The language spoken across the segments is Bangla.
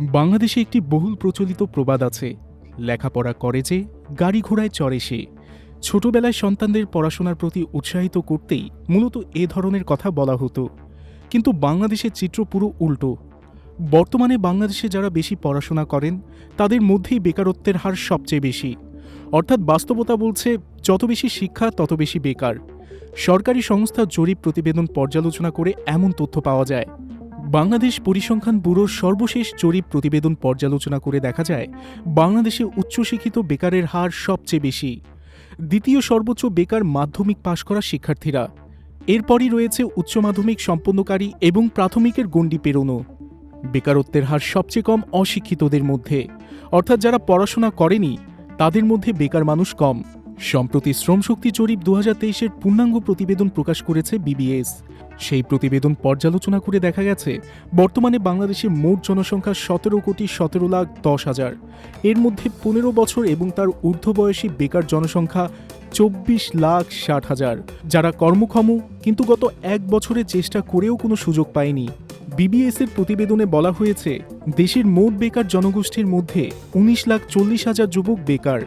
বাংলাদেশে একটি বহুল প্রচলিত প্রবাদ আছে। লেখাপড়া করে যে, গাড়ি ঘোড়ায় চড়ে সে। ছোটবেলায় সন্তানদের পড়াশোনার প্রতি উৎসাহিত করতেই মূলত এ ধরনের কথা বলা হতো। কিন্তু বাংলাদেশের চিত্র পুরো উল্টো। বর্তমানে বাংলাদেশে যারা বেশি পড়াশোনা করেন, তাদের মধ্যেই বেকারত্বের হার সবচেয়ে বেশি। অর্থাৎ বাস্তবতা বলছে, যত বেশি শিক্ষা, তত বেশি বেকার। সরকারি সংস্থা জরিপ প্রতিবেদন পর্যালোচনা করে এমন তথ্য পাওয়া যায়। বাংলাদেশ পরিসংখ্যান ব্যুরোর সর্বশেষ জরিপ প্রতিবেদন পর্যালোচনা করে দেখা যায়, বাংলাদেশে উচ্চশিক্ষিত বেকারের হার সবচেয়ে বেশি। দ্বিতীয় সর্বোচ্চ বেকার মাধ্যমিক পাশ করা শিক্ষার্থীরা। এরপরই রয়েছে উচ্চ মাধ্যমিক সম্পন্নকারী এবং প্রাথমিকের গণ্ডি পেরোনো। বেকারত্বের হার সবচেয়ে কম অশিক্ষিতদের মধ্যে। অর্থাৎ যারা পড়াশোনা করেনি, তাদের মধ্যে বেকার মানুষ কম। সম্প্রতি শ্রমশক্তি জরিপ দু হাজার তেইশের পূর্ণাঙ্গ প্রতিবেদন প্রকাশ করেছে বিবিএস। সেই প্রতিবেদন পর্যালোচনা করে দেখা গেছে, বর্তমানে বাংলাদেশের মোট জনসংখ্যা সতেরো কোটি সতেরো লাখ দশ হাজার। এর মধ্যে পনেরো বছর এবং তার ঊর্ধ্ব বয়সী বেকার জনসংখ্যা চব্বিশ লাখ ষাট হাজার, যারা কর্মক্ষম কিন্তু গত এক বছরে চেষ্টা করেও কোনো সুযোগ পায়নি। বিবিএস এর প্রতিবেদনে বলা হয়েছে, দেশের মোট বেকার জনগোষ্ঠীর মধ্যে উনিশ লাখ চল্লিশ হাজার যুবক বেকার।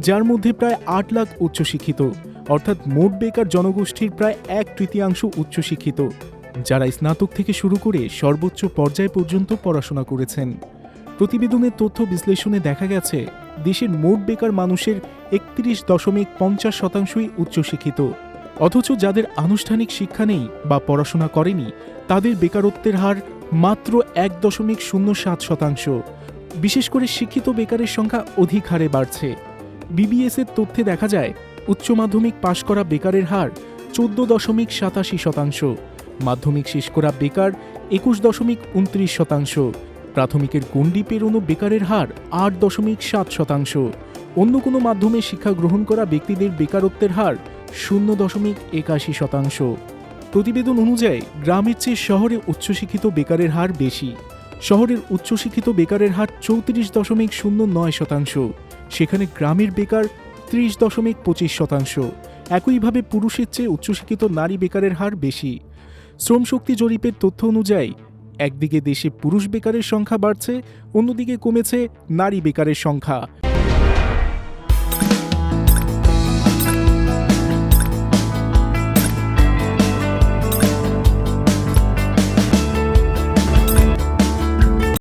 যার মধ্যে প্রায় আট লাখ উচ্চশিক্ষিত, অর্থাৎ মোট বেকার জনগোষ্ঠীর প্রায় এক তৃতীয়াংশ উচ্চশিক্ষিত, যারা স্নাতক থেকে শুরু করে সর্বোচ্চ পর্যায় পর্যন্ত পড়াশোনা করেছেন। প্রতিবেদনের তথ্য বিশ্লেষণে দেখা গেছে, দেশের মোট বেকার মানুষের একত্রিশ দশমিক পঞ্চাশ শতাংশই উচ্চশিক্ষিত, অথচ যাদের আনুষ্ঠানিক শিক্ষা নেই বা পড়াশোনা করেনি, তাদের বেকারত্বের হার মাত্র এক দশমিক শূন্য সাত শতাংশ। বিশেষ করে শিক্ষিত বেকারের সংখ্যা অধিক হারে বাড়ছে। বিবিএস এর তথ্যে দেখা যায়, উচ্চ মাধ্যমিক পাশ করা বেকারের হার চোদ্দ দশমিক সাতাশি শতাংশ, মাধ্যমিক শেষ করা বেকার একুশ দশমিক উনত্রিশ শতাংশ, প্রাথমিকের গণ্ডি পেরোনো বেকারের হার আট দশমিক সাত শতাংশ। অন্য কোনো মাধ্যমে শিক্ষা গ্রহণ করা ব্যক্তিদের বেকারত্বের হার শূন্য দশমিক একাশি শতাংশ। প্রতিবেদন অনুযায়ী, গ্রামের চেয়ে শহরে উচ্চশিক্ষিত বেকারের হার বেশি। শহরের উচ্চশিক্ষিত বেকারের হার চৌত্রিশ দশমিক শূন্য নয় শতাংশ। সেখানে গ্রামের বেকার ত্রিশ দশমিক পঁচিশ শতাংশ। একইভাবে পুরুষের চেয়ে উচ্চশিক্ষিত নারী বেকারের হার বেশি। শ্রমশক্তি জরিপের তথ্য অনুযায়ী, একদিকে দেশে পুরুষ বেকারের সংখ্যা বাড়ছে, অন্যদিকে কমেছে নারী বেকারের সংখ্যা।